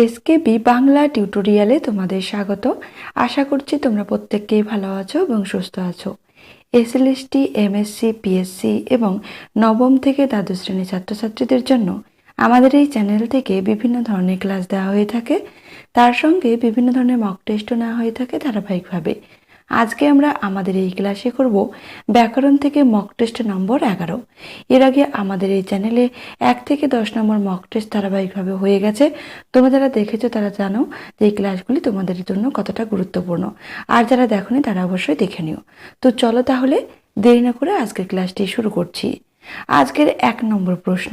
SKB Bangla টিউটোরিয়ালে তোমাদের স্বাগত। আশা করছি তোমরা প্রত্যেককেই ভালো আছো এবং সুস্থ আছো। এসএলএসটি এমএসসি পিএসসি এবং নবম থেকে দ্বাদশ শ্রেণির ছাত্রছাত্রীদের জন্য আমাদের এই চ্যানেল থেকে বিভিন্ন ধরনের ক্লাস দেওয়া হয়ে থাকে। তার সঙ্গে বিভিন্ন ধরনের মক টেস্টও নেওয়া হয়ে থাকে ধারাবাহিকভাবে। আজকে আমরা আমাদের এই ক্লাসে করব ব্যাকরণ থেকে মক টেস্ট নম্বর এগারো। এর আগে আমাদের এই চ্যানেলে এক থেকে দশ নম্বর মক টেস্ট ধারাবাহিকভাবে হয়ে গেছে। তোমরা যারা দেখেছ তারা জানো যে এই ক্লাসগুলি তোমাদের জন্য কতটা গুরুত্বপূর্ণ। আর যারা দেখোনি তারা অবশ্যই দেখে নিও। তো চলো তাহলে দেরি না করে আজকের ক্লাসটি শুরু করছি। আজকের এক নম্বর প্রশ্ন,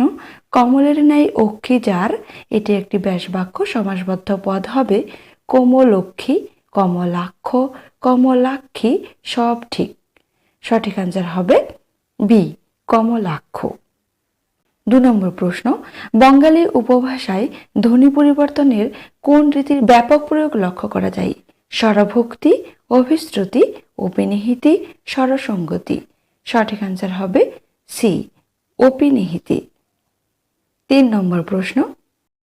কমলের ন্যায় অক্ষী যার? এটি একটি ব্যাসবাক্য, সমাসবদ্ধ পদ হবে কোমলক্ষী কমলাক্ষ, কমলাক্ষী সব ঠিক। সঠিক আনসার হবে বি, কমলাক্ষ। দু নম্বর প্রশ্ন বঙ্গালী উপভাষায় ধ্বনি পরিবর্তনের কোন রীতির ব্যাপক প্রয়োগ লক্ষ্য করা যায়? স্বরভক্তি, অভিশ্রুতি অপিনিহিতি স্বরসঙ্গতি। সঠিক আনসার হবে সি অপিনিহিতি তিন নম্বর প্রশ্ন,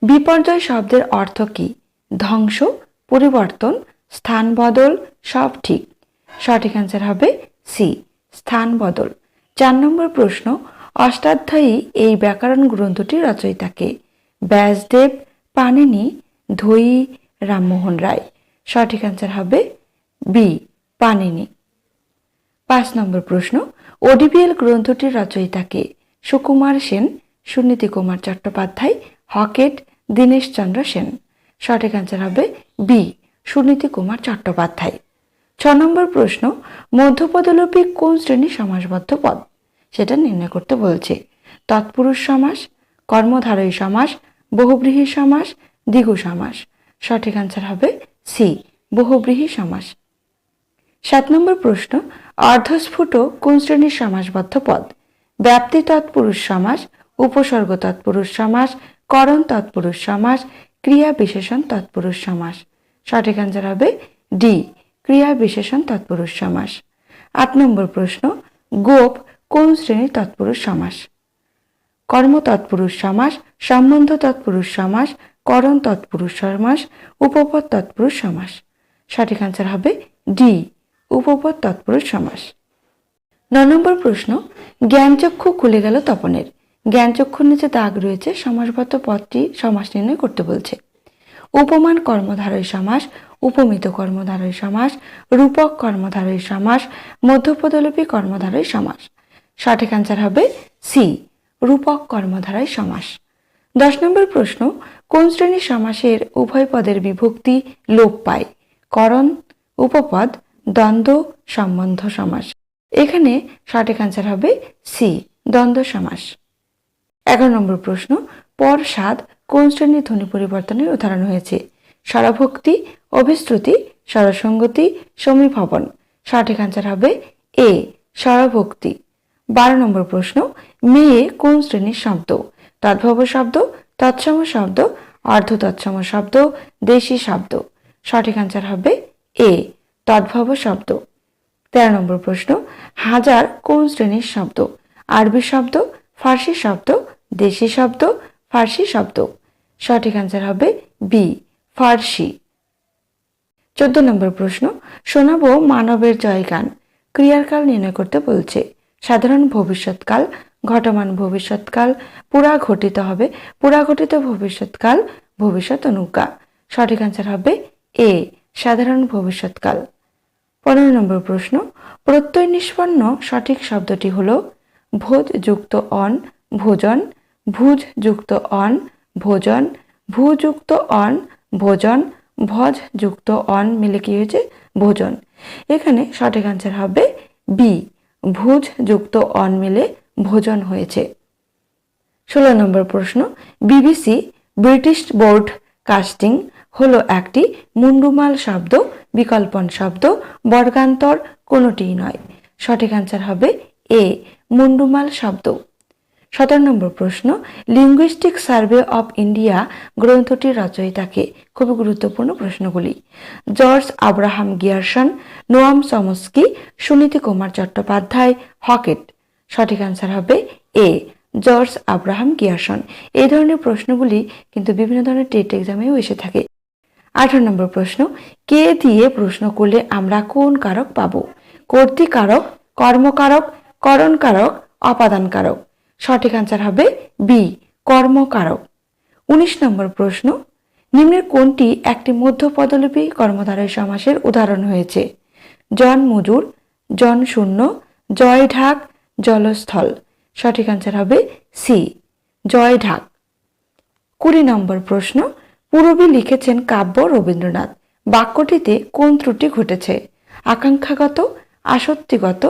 বিপর্যয় শব্দের অর্থ কি? ধ্বংস, পরিবর্তন স্থান বদল, সব ঠিক। সঠিক অ্যান্সার হবে সি স্থান বদল। চার নম্বর প্রশ্ন, অষ্টাধ্যায়ী এই ব্যাকরণ গ্রন্থটি রচয়িতাকে। ব্যাসদেব পানিনি ধৈ রামমোহন রায়। সঠিক অ্যান্সার হবে বি পানিনি পাঁচ নম্বর প্রশ্ন, ওডিবিএল গ্রন্থটির রচয়িতাকে সুকুমার সেন, সুনীতি কুমার চট্টোপাধ্যায়, হকেট, দীনেশ চন্দ্র সেন। সঠিক অ্যান্সার হবে বি সুনীতি কুমার চট্টোপাধ্যায়। ছ নম্বর প্রশ্ন, মধ্যপদলোপী কোন শ্রেণির সমাসবদ্ধ পদ? সেটা নির্ণয় করতে বলছে, তৎপুরুষ সমাস, কর্মধারয়ী সমাস, বহুব্রীহী সমাস, দ্বিগু সমাস। সঠিক অ্যান্সার হবে সি বহুব্রীহী সমাস। সাত নম্বর প্রশ্ন, অর্ধস্ফুট কোন শ্রেণির সমাসবদ্ধ পদ? ব্যাপ্তি তৎপুরুষ সমাস, উপসর্গ তৎপুরুষ সমাস, করণ তৎপুরুষ সমাস, ক্রিয়া বিশেষণ তৎপুরুষ সমাস। সঠিক অ্যান্সার হবে ডি ক্রিয়া বিশেষণ তৎপুরুষ সমাস। আট নম্বর প্রশ্ন, গোপ কোন শ্রেণির তৎপুরুষ সমাস? কর্ম তৎপুরুষ সমাস, সম্বন্ধ তৎপুরুষ সমাস, করণ তৎপুরুষ সমাস, উপপদ তৎপুরুষ সমাস। সঠিক অ্যান্সার হবে ডি উপপদ তৎপুরুষ সমাস। ন নম্বর প্রশ্ন, জ্ঞানচক্ষু খুলে গেল তপনের। জ্ঞানচক্ষুর নিচে দাগ রয়েছে, সমাসবদ্ধ পদটি সমাস নির্ণয় করতে বলছে। উপমান কর্মধারয় সমাস, উপমিত কর্মধারয় সমাস, রূপক কর্মধারয় সমাস, মধ্যপদলোপী কর্মধারয় সমাস। সঠিক অ্যান্সার হবে সি রূপক কর্মধারয় সমাস। দশ নম্বর প্রশ্ন, কোন শ্রেণির সমাসের উভয় পদের বিভক্তি লোপ পায়? করণ, উপপদ, দ্বন্দ্ব, সম্বন্ধ সমাস। এখানে সঠিক অ্যান্সার হবে সি দ্বন্দ্ব সমাস। এগারো নম্বর প্রশ্ন, পর সাত কোন শ্রেণির ধ্বনি পরিবর্তনের উদাহরণ হয়েছে? স্বরভক্তি, অভিশ্রুতি, স্বরসঙ্গতি, সমীভবন। সঠিক অ্যান্সার হবে এ, স্বরভক্তি। বারো নম্বর প্রশ্ন, মেয়ে কোন শ্রেণির শব্দ? তদ্ভব শব্দ, তৎসম শব্দ অর্ধ তৎসম শব্দ, দেশি শব্দ। সঠিক অ্যান্সার হবে এ তদ্ভব শব্দ। তেরো নম্বর প্রশ্ন, হাজার কোন শ্রেণির শব্দ? আরবি শব্দ, ফার্সি শব্দ, দেশি শব্দ, ফার্সি শব্দ। সঠিক অ্যান্সার হবে বি ফার্সি। চোদ্দ নম্বর প্রশ্ন, শোনাবো মানবের জয়গান। ক্রিয়ার কাল নির্ণয় করতে বলছে, সাধারণ ভবিষ্যৎকাল, ঘটমান ভবিষ্যৎকাল, পুরা ঘটিত হবে, পুরা ঘটিত ভবিষ্যৎকাল, ভবিষ্যৎ অনুজ্ঞা। সঠিক অ্যান্সার হবে এ সাধারণ ভবিষ্যৎকাল। পনেরো নম্বর প্রশ্ন, প্রত্যয় নিষ্পন্ন সঠিক শব্দটি হল, ভোজ যুক্ত অন, ভোজন, ভুজ যুক্ত অন ভোজন, ভুযুক্ত অন, ভোজন ভজ যুক্ত অন মিলে কি হয়েছে? ভোজন। এখানে সঠিক অ্যান্সার হবে বি ভুজ যুক্ত অন মিলে ভোজন হয়েছে। ষোলো নম্বর প্রশ্ন বিবিসি ব্রিটিশ বোর্ড কাস্টিং হলো একটি মুন্ডুমাল শব্দ, বিকল্পন শব্দ, বর্গান্তর কোনোটিই নয়। সঠিক অ্যান্সার হবে এ মুন্ডুমাল শব্দ। সতেরো নম্বর প্রশ্ন লিঙ্গুইস্টিক সার্ভে অফ ইন্ডিয়া গ্রন্থটির রচয়িতাকে খুবই গুরুত্বপূর্ণ প্রশ্নগুলি। George Abraham Grierson, Noam Chomsky, Suniti Kumar Chattopadhyay, Hockett. সঠিক অ্যান্সার হবে এ জর্জ আব্রাহাম গিয়ারসন। এই ধরনের প্রশ্নগুলি কিন্তু বিভিন্ন ধরনের টেট এক্সামেও এসে থাকে। আঠারো নম্বর প্রশ্ন, কে দিয়ে প্রশ্ন করলে আমরা কোন কারক পাবো? কর্তৃকারক, কর্মকারক, করণকারক, অপাদানকারক? সঠিক আনসার হবে বি কর্মকারক। উনিশ নম্বর প্রশ্ন, নিম্নের কোনটি একটি মধ্য পদলিপি কর্মধারয় সমাসের উদাহরণ হয়েছে? জন মজুর জন শূন্য জয় ঢাক জলস্থল। সঠিক আনসার হবে সি জয় ঢাক কুড়ি নম্বর প্রশ্ন, পূরবী লিখেছেন কাব্য রবীন্দ্রনাথ। বাক্যটিতে কোন ত্রুটি ঘটেছে? আকাঙ্ক্ষাগত, আসক্তিগত,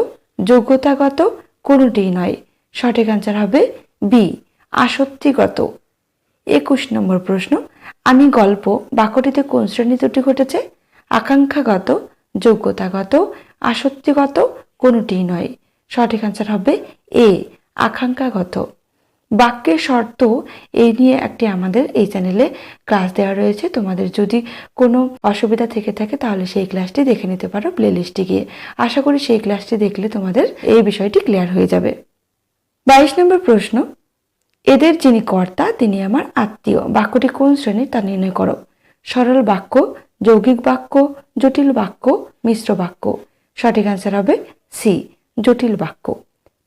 যোগ্যতাগত কোনোটিই নয়। সঠিক আনসার হবে বি আসক্তিগত। একুশ নম্বর প্রশ্ন, আমি গল্প, বাক্যটিতে কোন শ্রেণি দুটি ঘটেছে? আকাঙ্ক্ষাগত, যোগ্যতাগত, আসক্তিগত কোনোটিই নয়। সঠিক আনসার হবে এ আকাঙ্ক্ষাগত। বাক্যের শর্ত এই নিয়ে একটি আমাদের এই চ্যানেলে ক্লাস দেওয়া রয়েছে। তোমাদের যদি কোনো অসুবিধা থেকে থাকে তাহলে সেই ক্লাসটি দেখে নিতে পারো প্লে লিস্টে গিয়ে। আশা করি সেই ক্লাসটি দেখলে তোমাদের এই বিষয়টি ক্লিয়ার হয়ে যাবে। বাইশ নম্বর প্রশ্ন, এদের যিনি কর্তা, তিনি আমার আত্মীয়। বাক্যটি কোন শ্রেণির তা নির্ণয় করো। সরল বাক্য, যৌগিক বাক্য, জটিল বাক্য, মিশ্র বাক্য। সঠিক অ্যান্সার হবে সি জটিল বাক্য।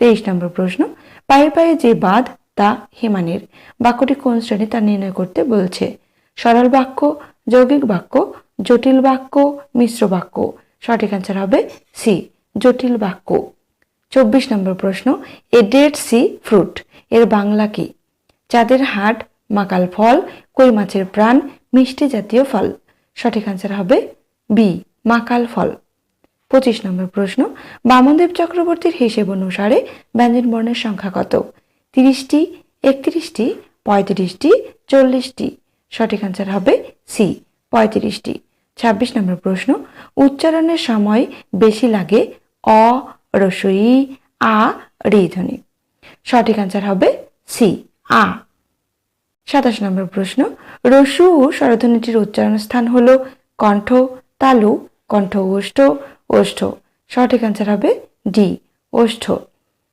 তেইশ নম্বর প্রশ্ন, পায়ে পায়ে যে বাঁধ, তা হিমানের। বাক্যটি কোন শ্রেণি তা নির্ণয় করতে বলছে? সরল বাক্য, যৌগিক বাক্য, জটিল বাক্য, মিশ্র বাক্য। সঠিক অ্যান্সার হবে সি জটিল বাক্য। চব্বিশ নম্বর প্রশ্ন এ ডেড সি ফ্রুট এর বাংলা কি? চাঁদের হাট, মাকাল ফল, কই মাছের প্রাণ, মিষ্টি জাতীয় ফল। সঠিক আনসার হবে বি মাকাল ফল। পঁচিশ নম্বর প্রশ্ন, বামনদেব চক্রবর্তীর হিসেব অনুসারে ব্যঞ্জন বর্ণের সংখ্যা কত? তিরিশটি, একত্রিশটি, পঁয়ত্রিশটি, চল্লিশটি। সঠিক আনসার হবে সি পঁয়ত্রিশটি। ছাব্বিশ নম্বর প্রশ্ন, উচ্চারণের সময় বেশি লাগে অ রসই, আ রি ধ্বনি সঠিক আনসার হবে সি, আ। সাতাশ নম্বর প্রশ্ন, রসু স্বরধ্বনিটির উচ্চারণ স্থান হলো কণ্ঠ, তালু, কণ্ঠ ওষ্ঠ ওষ্ঠ। সঠিক আনসার হবে ডি, ওষ্ঠ।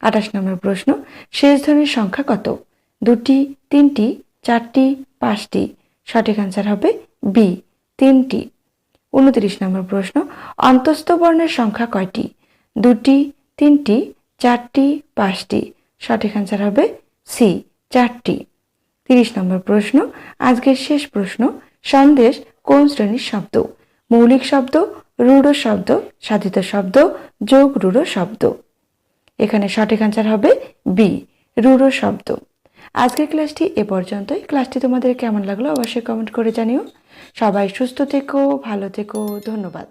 আঠাশ নম্বর প্রশ্ন, শেষ ধ্বনির সংখ্যা কত? দুটি, তিনটি, চারটি, পাঁচটি। সঠিক আনসার হবে বি, তিনটি। উনত্রিশ নম্বর প্রশ্ন, অন্তস্থ বর্ণের সংখ্যা কয়টি? দুটি, তিনটি, চারটি, পাঁচটি। সঠিক আনসার হবে সি চারটি। তিরিশ নম্বর প্রশ্ন, আজকের শেষ প্রশ্ন, সন্দেশ কোন শ্রেণির শব্দ? মৌলিক শব্দ, রূঢ় শব্দ, সাধিত শব্দ, যোগ রূঢ় শব্দ। এখানে সঠিক আনসার হবে বি রূঢ় শব্দ। আজকের ক্লাসটি এ পর্যন্তই। ক্লাসটি তোমাদের কেমন লাগল অবশ্যই কমেন্ট করে জানিও। সবাই সুস্থ থেকো, ভালো থেকো, ধন্যবাদ।